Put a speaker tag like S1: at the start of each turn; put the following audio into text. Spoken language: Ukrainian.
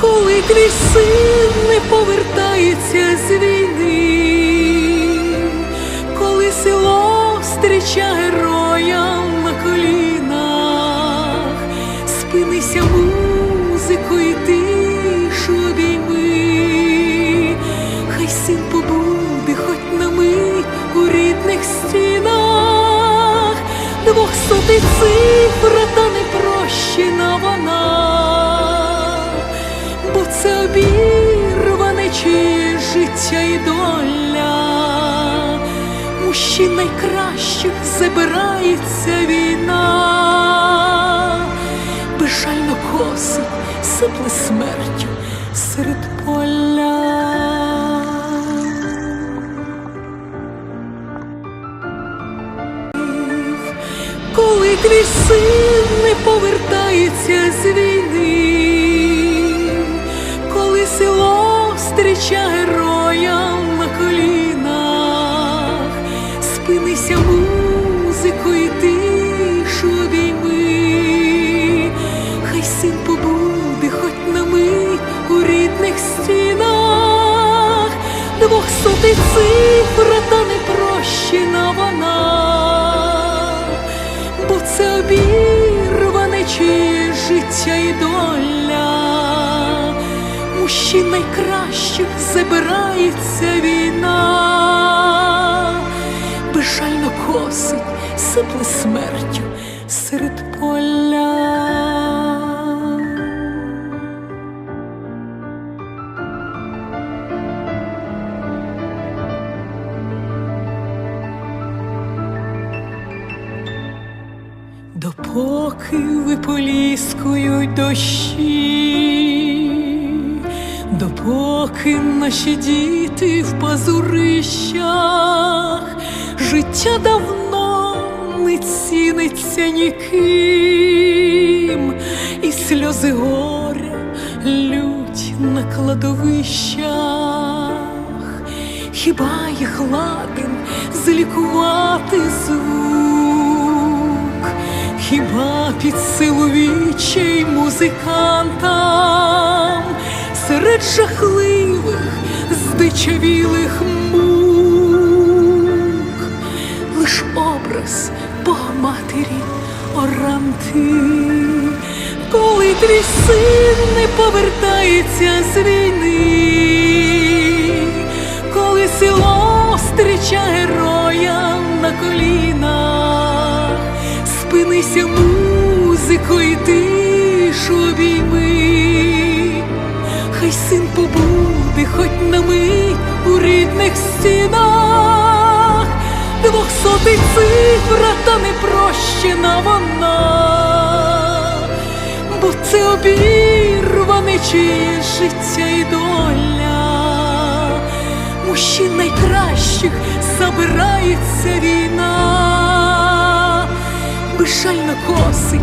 S1: коли твій син не повертається з війни, коли село зустріча героя на колінах, спинися музикою, тишу обійми, хай син побуде хоч на мить у рідних стінах, двохсотий цифра та непрощена вона, обірване життя і доля. Мужчин найкращих забирається війна, безжально косить, сипле смертю серед поля. коли твій син не повертається з село зустріча героя на колінах, спинися музикою, тишу обійми, хай син побуде хоч на мить у рідних стінах, двохсотий цифра та непрощена вона. Бо це обірване чиє життя і доля. Мужчин найкращих забирається війна, безжально косить, сипле смертю серед поля. Допоки виполіскують дощі, допоки наші діти в пазурищах, життя давно не ціниться ніким, і сльози горя лють на кладовищах, хіба їх ладен злікувати звук? Хіба під силу вічей музикантам серед жахливих, здичавілих мук, лиш образ Богоматері оранти, коли твій син не повертається з війни, коли село зустріча героя на колінах спинися музикою, тишу обійми, хай син побуде хоч на мить у рідних стінах, двохсотий цифра та непрощена вона, бо це обірване чиє життя і доля. Мужчин найкращих забирається війна. Безжально косить,